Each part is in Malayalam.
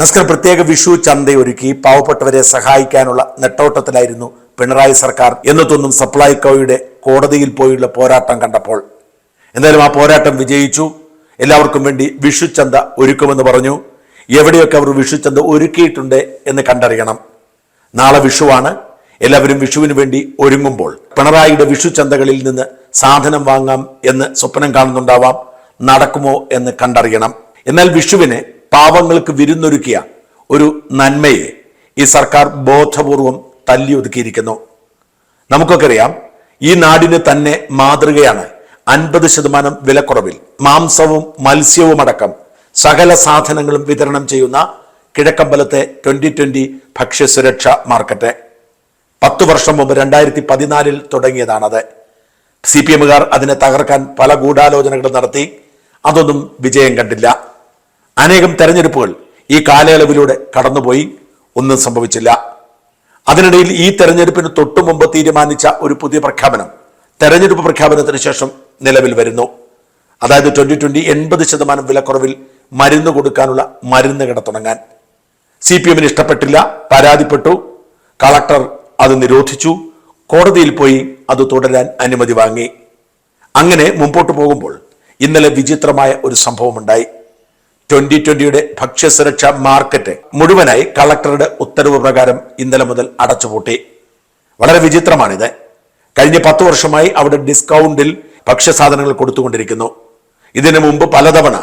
നസ്കർ പ്രത്യേക വിഷു ചന്തയൊരുക്കി പാവപ്പെട്ടവരെ സഹായിക്കാനുള്ള നെട്ടോട്ടത്തിലായിരുന്നു പിണറായി സർക്കാർ എന്നതൊന്നും സപ്ലൈകോയുടെ കോടതിയിൽ പോയുള്ള പോരാട്ടം കണ്ടപ്പോൾ. എന്തായാലും ആ പോരാട്ടം വിജയിച്ചു. എല്ലാവർക്കും വേണ്ടി വിഷു ചന്ത ഒരുക്കുമെന്ന് പറഞ്ഞു. എവിടെയൊക്കെ അവർ വിഷു ചന്ത ഒരുക്കിയിട്ടുണ്ട് എന്ന് കണ്ടറിയണം. നാളെ വിഷുവാണ്. എല്ലാവരും വിഷുവിന് വേണ്ടി ഒരുങ്ങുമ്പോൾ പിണറായിയുടെ വിഷു ചന്തകളിൽ നിന്ന് സാധനം വാങ്ങാം എന്ന് സ്വപ്നം കാണുന്നുണ്ടാവാം. നടക്കുമോ എന്ന് കണ്ടറിയണം. എന്നാൽ വിഷുവിന് പാവങ്ങൾക്ക് വിരുന്നൊരുക്കിയ ഒരു നന്മയെ ഈ സർക്കാർ ബോധപൂർവം തല്ലി ഒതുക്കിയിരിക്കുന്നു നമുക്കൊക്കെ അറിയാം ഈ നാടിന് തന്നെ മാതൃകയാണ് അൻപത് ശതമാനം വിലക്കുറവിൽ മാംസവും മത്സ്യവും അടക്കം സകല സാധനങ്ങളും വിതരണം ചെയ്യുന്ന കിഴക്കമ്പലത്തെ ട്വന്റി ട്വന്റി ഭക്ഷ്യസുരക്ഷ മാർക്കറ്റ്. പത്തു വർഷം മുമ്പ് രണ്ടായിരത്തി പതിനാലിൽ തുടങ്ങിയതാണത്. സി പി എമ്മുകാർ അതിനെ തകർക്കാൻ പല ഗൂഢാലോചനകൾ നടത്തി അതൊന്നും വിജയം കണ്ടില്ല. അനേകം തെരഞ്ഞെടുപ്പുകൾ ഈ കാലയളവിലൂടെ കടന്നുപോയി. ഒന്നും സംഭവിച്ചില്ല. അതിനിടയിൽ ഈ തെരഞ്ഞെടുപ്പിന് തൊട്ടു മുമ്പ് തീരുമാനിച്ച ഒരു പുതിയ പ്രഖ്യാപനം തെരഞ്ഞെടുപ്പ് പ്രഖ്യാപനത്തിന് ശേഷം നിലവിൽ വരുന്നു. അതായത് ട്വന്റി ട്വന്റി എൺപത് ശതമാനം വിലക്കുറവിൽ മരുന്ന് കൊടുക്കാനുള്ള മരുന്ന് കട തുടങ്ങാൻ. സി പി എമ്മിന് ഇഷ്ടപ്പെട്ടില്ല പരാതിപ്പെട്ടു. കളക്ടർ അത് നിരോധിച്ചു. കോടതിയിൽ പോയി അത് തുടരാൻ അനുമതി വാങ്ങി. അങ്ങനെ മുമ്പോട്ട് പോകുമ്പോൾ ഇന്നലെ വിചിത്രമായ ഒരു സംഭവമുണ്ടായി. ട്വന്റി ട്വന്റിയുടെ ഭക്ഷ്യസുരക്ഷാ മാർക്കറ്റ് മുഴുവനായി കളക്ടറുടെ ഉത്തരവ് പ്രകാരം ഇന്നലെ മുതൽ അടച്ചുപൂട്ടി. വളരെ വിചിത്രമാണിത്. കഴിഞ്ഞ പത്ത് വർഷമായി അവിടെ ഡിസ്കൗണ്ടിൽ ഭക്ഷ്യസാധനങ്ങൾ കൊടുത്തുകൊണ്ടിരിക്കുന്നു. ഇതിനു മുമ്പ് പലതവണ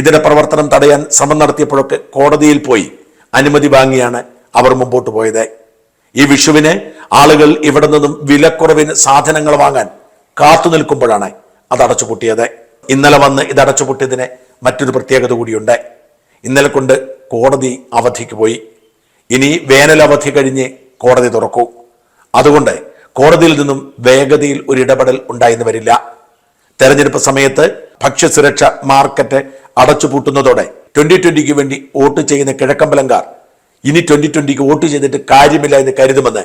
ഇതിന്റെ പ്രവർത്തനം തടയാൻ ശ്രമം നടത്തിയപ്പോഴൊക്കെ കോടതിയിൽ പോയി അനുമതി വാങ്ങിയാണ് അവർ മുമ്പോട്ട് പോയത്. ഈ വിഷുവിന് ആളുകൾ ഇവിടെ നിന്നും വിലക്കുറവിന് സാധനങ്ങൾ വാങ്ങാൻ കാത്തു നിൽക്കുമ്പോഴാണ് അത് അടച്ചുപൂട്ടിയത്. ഇന്നലെ വന്ന് ഇത് അടച്ചുപൂട്ടിയതിന് മറ്റൊരു പ്രത്യേകത കൂടിയുണ്ട്. ഇന്നലെ കൊണ്ട് കോടതി അവധിക്ക് പോയി. ഇനി വേനൽ അവധി കഴിഞ്ഞ് കോടതി തുറക്കൂ. അതുകൊണ്ട് കോടതിയിൽ നിന്നും വേഗതയിൽ ഒരു ഇടപെടൽ ഉണ്ടായെന്ന് വരില്ല. തെരഞ്ഞെടുപ്പ് സമയത്ത് ഭക്ഷ്യസുരക്ഷ മാർക്കറ്റ് അടച്ചുപൂട്ടുന്നതോടെ ട്വന്റി ട്വന്റിക്ക് വേണ്ടി വോട്ട് ചെയ്യുന്ന കിഴക്കമ്പലങ്കാർ ഇനി ട്വന്റി ട്വന്റിക്ക് വോട്ട് ചെയ്തിട്ട് കാര്യമില്ല എന്ന് കരുതുമെന്ന്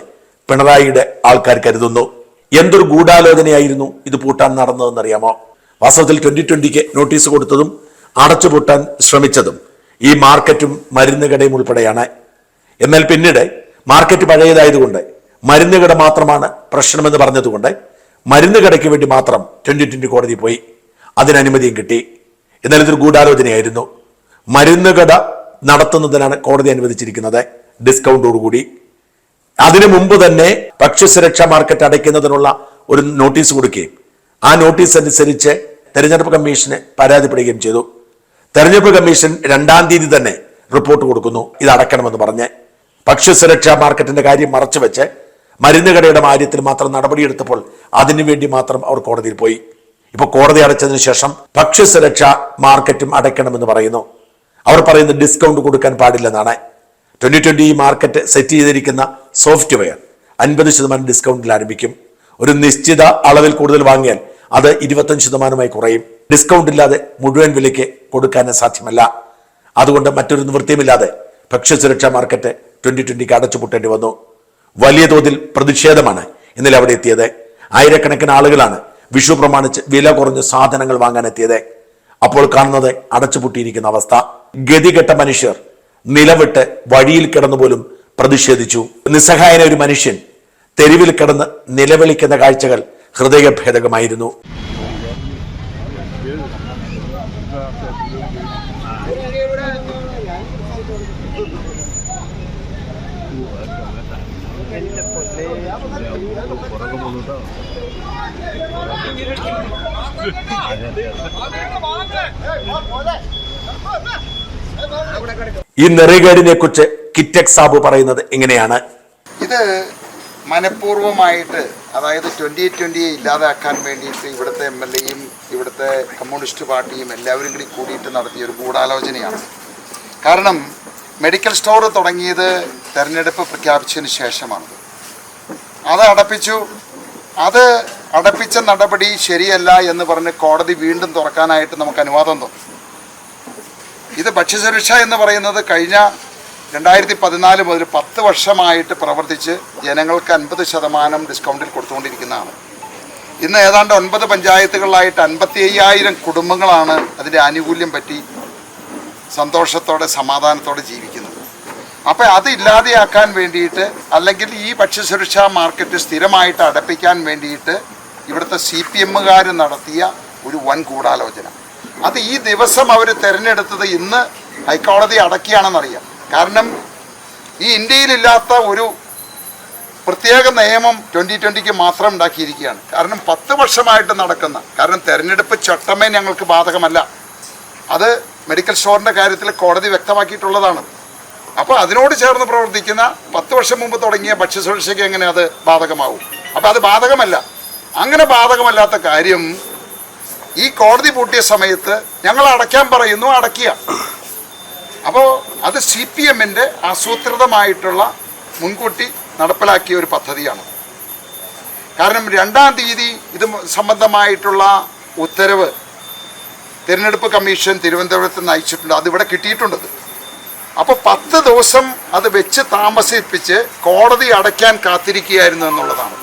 പിണറായിയുടെ ആൾക്കാർ കരുതുന്നു. എന്തൊരു ഗൂഢാലോചനയായിരുന്നു ഇത് പൂട്ടാൻ നടന്നതെന്നറിയാമോ? വാസ്തവത്തിൽ ട്വന്റി ട്വന്റിക്ക് നോട്ടീസ് കൊടുത്തതും അടച്ചുപൂട്ടാൻ ശ്രമിച്ചതും ഈ മാർക്കറ്റും മരുന്ന് കടയും ഉൾപ്പെടെയാണ്. എന്നാൽ പിന്നീട് മാർക്കറ്റ് പഴയതായതുകൊണ്ട് മരുന്ന് കട മാത്രമാണ് പ്രശ്നമെന്ന് പറഞ്ഞതുകൊണ്ട് മരുന്ന് കടയ്ക്ക് വേണ്ടി മാത്രം ട്വന്റി ട്വന്റി കോടതി പോയി. അതിനനുമതിയും കിട്ടി. എന്നാൽ ഇതൊരു ഗൂഢാലോചനയായിരുന്നു. മരുന്ന് കട നടത്തുന്നതിനാണ് കോടതി അനുവദിച്ചിരിക്കുന്നത് ഡിസ്കൗണ്ടോടുകൂടി. അതിനു മുമ്പ് തന്നെ ഭക്ഷ്യസുരക്ഷാ മാർക്കറ്റ് അടയ്ക്കുന്നതിനുള്ള ഒരു നോട്ടീസ് കൊടുക്കുകയും ആ നോട്ടീസ് അനുസരിച്ച് തെരഞ്ഞെടുപ്പ് കമ്മീഷന് പരാതിപ്പെടുകയും ചെയ്തു. തെരഞ്ഞെടുപ്പ് കമ്മീഷൻ രണ്ടാം തീയതി തന്നെ റിപ്പോർട്ട് കൊടുക്കുന്നു. ഇത് അടയ്ക്കണമെന്ന് പറഞ്ഞ് ഭക്ഷ്യസുരക്ഷാ മാർക്കറ്റിന്റെ കാര്യം മറച്ചു വെച്ച് മരുന്ന് കടയുടെ കാര്യത്തിൽ മാത്രം നടപടിയെടുത്തപ്പോൾ അതിനുവേണ്ടി മാത്രം അവർ കോടതിയിൽ പോയി. ഇപ്പൊ കോടതി അടച്ചതിന് ശേഷം ഭക്ഷ്യസുരക്ഷാ മാർക്കറ്റും അടയ്ക്കണമെന്ന് പറയുന്നു. അവർ പറയുന്ന ഡിസ്കൗണ്ട് കൊടുക്കാൻ പാടില്ലെന്നാണ്. ട്വന്റി ട്വന്റി മാർക്കറ്റ് സെറ്റ് ചെയ്തിരിക്കുന്ന സോഫ്റ്റ്വെയർ അൻപത് ശതമാനം ഡിസ്കൗണ്ടിൽ ആരംഭിക്കും. ഒരു നിശ്ചിത അളവിൽ കൂടുതൽ വാങ്ങിയാൽ അത് ഇരുപത്തഞ്ച് ശതമാനമായി കുറയും. ഡിസ്കൗണ്ട് ഇല്ലാതെ മുഴുവൻ വിലയ്ക്ക് കൊടുക്കാൻ സാധ്യമല്ല. അതുകൊണ്ട് മറ്റൊരു നിവൃത്തിയുമില്ലാതെ ഭക്ഷ്യസുരക്ഷാ മാർക്കറ്റ് ട്വന്റി ട്വന്റിക്ക് അടച്ചുപൂട്ടേണ്ടി വന്നു. വലിയ തോതിൽ പ്രതിഷേധമാണ് ഇന്നലെ അവിടെ എത്തിയത്. ആയിരക്കണക്കിന് ആളുകളാണ് വിഷു പ്രമാണിച്ച് വില കുറഞ്ഞ സാധനങ്ങൾ വാങ്ങാൻ എത്തിയത് അപ്പോൾ കാണുന്നത് അടച്ചുപൂട്ടിയിരിക്കുന്ന അവസ്ഥ. ഗതികെട്ട മനുഷ്യർ നിലവിട്ട് വഴിയിൽ കിടന്നുപോലും പ്രതിഷേധിച്ചു. നിസ്സഹായന ഒരു മനുഷ്യൻ തെരുവിൽ കിടന്ന് നിലവിളിക്കുന്ന കാഴ്ചകൾ ഹൃദയഭേദകമായിരുന്നു. ഈ നെറികേടിനെ കുറിച്ച് കിറ്റക് സാബു പറയുന്നത് എങ്ങനെയാണ്? ഇത് മനഃപൂർവമായിട്ട് അതായത് ട്വന്റി ട്വന്റിയെ ഇല്ലാതാക്കാൻ വേണ്ടിയിട്ട് ഇവിടുത്തെ എം എൽ എയും ഇവിടുത്തെ കമ്മ്യൂണിസ്റ്റ് പാർട്ടിയും എല്ലാവരും കൂടി കൂടിയിട്ട് നടത്തിയ ഒരു ഗൂഢാലോചനയാണ്. കാരണം മെഡിക്കൽ സ്റ്റോർ തുടങ്ങിയത് തെരഞ്ഞെടുപ്പ് പ്രഖ്യാപിച്ചതിന് ശേഷമാണത്. അത് അടപ്പിച്ചു. അത് അടപ്പിച്ച നടപടി ശരിയല്ല എന്ന് പറഞ്ഞ് കോടതി വീണ്ടും തുറക്കാനായിട്ട് നമുക്ക് അനുവാദം തന്നു. ഇത് ഭക്ഷ്യസുരക്ഷ എന്ന് പറയുന്നത് കഴിഞ്ഞ രണ്ടായിരത്തി പതിനാല് മുതൽ പത്ത് വർഷമായിട്ട് പ്രവർത്തിച്ച് ജനങ്ങൾക്ക് അൻപത് ശതമാനം ഡിസ്കൗണ്ടിൽ കൊടുത്തുകൊണ്ടിരിക്കുന്നതാണ്. ഇന്ന് ഏതാണ്ട് ഒൻപത് പഞ്ചായത്തുകളിലായിട്ട് അൻപത്തി അയ്യായിരം കുടുംബങ്ങളാണ് അതിന്റെ ആനുകൂല്യം പറ്റി സന്തോഷത്തോടെ സമാധാനത്തോടെ ജീവിക്കുന്നത്. അപ്പോൾ അത് ഇല്ലാതെയാക്കാൻ വേണ്ടിയിട്ട് അല്ലെങ്കിൽ ഈ ഭക്ഷ്യസുരക്ഷാ മാർക്കറ്റ് സ്ഥിരമായിട്ട് അടപ്പിക്കാൻ വേണ്ടിയിട്ട് ഇവിടുത്തെ സി പി എമ്മുകാർ നടത്തിയ ഒരു വൻ ഗൂഢാലോചന. അത് ഈ ദിവസം അവർ തിരഞ്ഞെടുത്തത് ഇന്ന് ഹൈക്കോടതി അടക്കിയാണെന്നറിയാം. കാരണം ഈ ഇന്ത്യയിലില്ലാത്ത ഒരു പ്രത്യേക നിയമം ട്വന്റി ട്വന്റിക്ക് മാത്രം ഉണ്ടാക്കിയിരിക്കുകയാണ്. കാരണം പത്ത് വർഷമായിട്ട് നടക്കുന്ന കാരണം തെരഞ്ഞെടുപ്പ് ചട്ടമേ ഞങ്ങൾക്ക് ബാധകമല്ല. അത് മെഡിക്കൽ സ്റ്റോറിന്റെ കാര്യത്തിൽ കോടതി വ്യക്തമാക്കിയിട്ടുള്ളതാണ്. അപ്പോൾ അതിനോട് ചേർന്ന് പ്രവർത്തിക്കുന്ന പത്ത് വർഷം മുമ്പ് തുടങ്ങിയ ഭക്ഷ്യസുരക്ഷയ്ക്ക് എങ്ങനെ അത് ബാധകമാവും? അപ്പോൾ അത് ബാധകമല്ല. അങ്ങനെ ബാധകമല്ലാത്ത കാര്യം ഈ കോടതി പൂട്ടിയ സമയത്ത് ഞങ്ങൾ അടയ്ക്കാൻ പറയുന്നു അടയ്ക്കുക. അപ്പോൾ അത് സി പി എമ്മിന്റെ ആസൂത്രിതമായിട്ടുള്ള മുൻകൂട്ടി നടപ്പിലാക്കിയ ഒരു പദ്ധതിയാണ്. കാരണം രണ്ടാം തീയതി ഇത് സംബന്ധമായിട്ടുള്ള ഉത്തരവ് തിരഞ്ഞെടുപ്പ് കമ്മീഷൻ തിരുവനന്തപുരത്ത് നിന്ന് അയച്ചിട്ടുണ്ട് അതിവിടെ കിട്ടിയിട്ടുണ്ടത് അപ്പോൾ പത്ത് ദിവസം അത് വെച്ച് താമസിപ്പിച്ച് കോടതി അടയ്ക്കാൻ കാത്തിരിക്കുകയായിരുന്നു എന്നുള്ളതാണ്.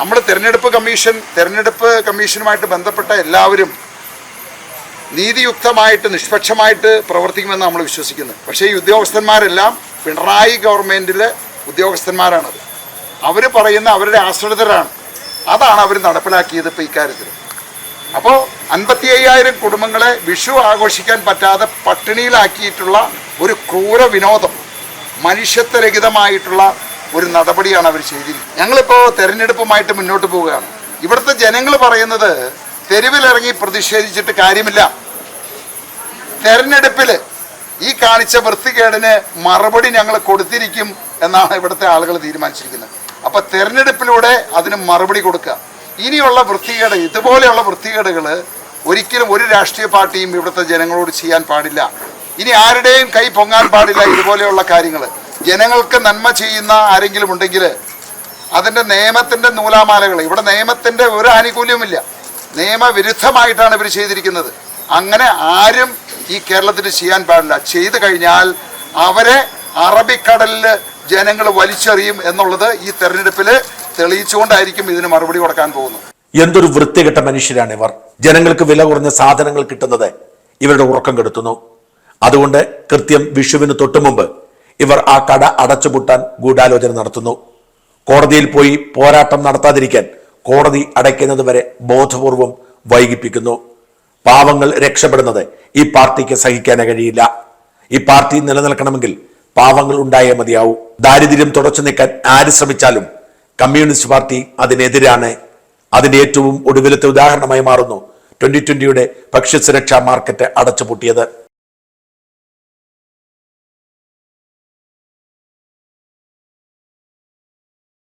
നമ്മൾ തിരഞ്ഞെടുപ്പ് കമ്മീഷൻ തിരഞ്ഞെടുപ്പ് കമ്മീഷനുമായിട്ട് ബന്ധപ്പെട്ട എല്ലാവരും നീതിയുക്തമായിട്ട് നിഷ്പക്ഷമായിട്ട് പ്രവർത്തിക്കുമെന്ന് നമ്മൾ വിശ്വസിക്കുന്നു. പക്ഷേ ഈ ഉദ്യോഗസ്ഥന്മാരെല്ലാം പിണറായി ഗവൺമെന്റിലെ ഉദ്യോഗസ്ഥന്മാരാണത്. അവർ പറയുന്ന അവരുടെ ആശ്രിതരാണ്. അതാണ് അവർ നടപ്പിലാക്കിയത് ഇപ്പോൾ ഇക്കാര്യത്തിൽ അപ്പോൾ അൻപത്തി അയ്യായിരം കുടുംബങ്ങളെ വിഷു ആഘോഷിക്കാൻ പറ്റാതെ പട്ടിണിയിലാക്കിയിട്ടുള്ള ഒരു ക്രൂര വിനോദം മനുഷ്യത്വരഹിതമായിട്ടുള്ള ഒരു നടപടിയാണ് അവർ ചെയ്തിരിക്കുന്നത്. ഞങ്ങളിപ്പോൾ തെരഞ്ഞെടുപ്പുമായിട്ട് മുന്നോട്ട് പോവുകയാണ്. ഇവിടുത്തെ ജനങ്ങൾ പറയുന്നത് തെരുവിലിറങ്ങി പ്രതിഷേധിച്ചിട്ട് കാര്യമില്ല. തെരഞ്ഞെടുപ്പിൽ ഈ കാണിച്ച വൃത്തികേടിന് മറുപടി ഞങ്ങൾ കൊടുത്തിരിക്കും എന്നാണ് ഇവിടുത്തെ ആളുകൾ തീരുമാനിച്ചിരിക്കുന്നത്. അപ്പോൾ തെരഞ്ഞെടുപ്പിലൂടെ അതിന് മറുപടി കൊടുക്കുക. ഇനിയുള്ള വൃത്തികേട് ഇതുപോലെയുള്ള വൃത്തികേടുകൾ ഒരിക്കലും ഒരു രാഷ്ട്രീയ പാർട്ടിയും ഇവിടുത്തെ ജനങ്ങളോട് ചെയ്യാൻ പാടില്ല. ഇനി ആരുടെയും കൈ പൊങ്ങാൻ പാടില്ല ഇതുപോലെയുള്ള കാര്യങ്ങൾ ജനങ്ങൾക്ക് നന്മ ചെയ്യുന്ന ആരെങ്കിലും ഉണ്ടെങ്കിൽ അതിന്റെ നിയമത്തിന്റെ നൂലാമാലകൾ ഇവിടെ നിയമത്തിന്റെ ഒരു ആനുകൂല്യവുമില്ല. നിയമവിരുദ്ധമായിട്ടാണ് ഇവർ ചെയ്തിരിക്കുന്നത്. അങ്ങനെ ആരും ഈ കേരളത്തിൽ ചെയ്യാൻ പാടില്ല. ചെയ്തു കഴിഞ്ഞാൽ അവരെ അറബിക്കടലിൽ ജനങ്ങൾ വലിച്ചെറിയും എന്നുള്ളത് ഈ തെരഞ്ഞെടുപ്പിൽ തെളിയിച്ചുകൊണ്ടായിരിക്കും ഇതിന് മറുപടി കൊടുക്കാൻ പോകുന്നത്. എന്തൊരു വൃത്തികെട്ട മനുഷ്യരാണ് ഇവർ. ജനങ്ങൾക്ക് വില കുറഞ്ഞ സാധനങ്ങൾ കിട്ടുന്നത് ഇവരുടെ ഉറക്കം കെടുത്തുന്നു. അതുകൊണ്ട് കൃത്യം വിഷുവിന് തൊട്ടുമുമ്പ് ഇവർ ആ കട അടച്ചുപൂട്ടാൻ ഗൂഢാലോചന നടത്തുന്നു. കോടതിയിൽ പോയി പോരാട്ടം നടത്താതിരിക്കാൻ കോടതി അടയ്ക്കുന്നത് വരെ ബോധപൂർവം വൈകിപ്പിക്കുന്നു. പാവങ്ങൾ രക്ഷപ്പെടുന്നത് ഈ പാർട്ടിക്ക് സഹിക്കാനേ കഴിയില്ല. ഈ പാർട്ടി നിലനിൽക്കണമെങ്കിൽ പാവങ്ങൾ ഉണ്ടായേ മതിയാവൂ. ദാരിദ്ര്യം തുടച്ചു നീക്കാൻ ആര് ശ്രമിച്ചാലും കമ്മ്യൂണിസ്റ്റ് പാർട്ടി അതിനെതിരാണ്. അതിന്റെ ഏറ്റവും ഒടുവിലത്തെ ഉദാഹരണമായി മാറുന്നു. ട്വന്റി ട്വന്റിയുടെ ഭക്ഷ്യസുരക്ഷാ മാർക്കറ്റ് അടച്ചുപൂട്ടിയത്.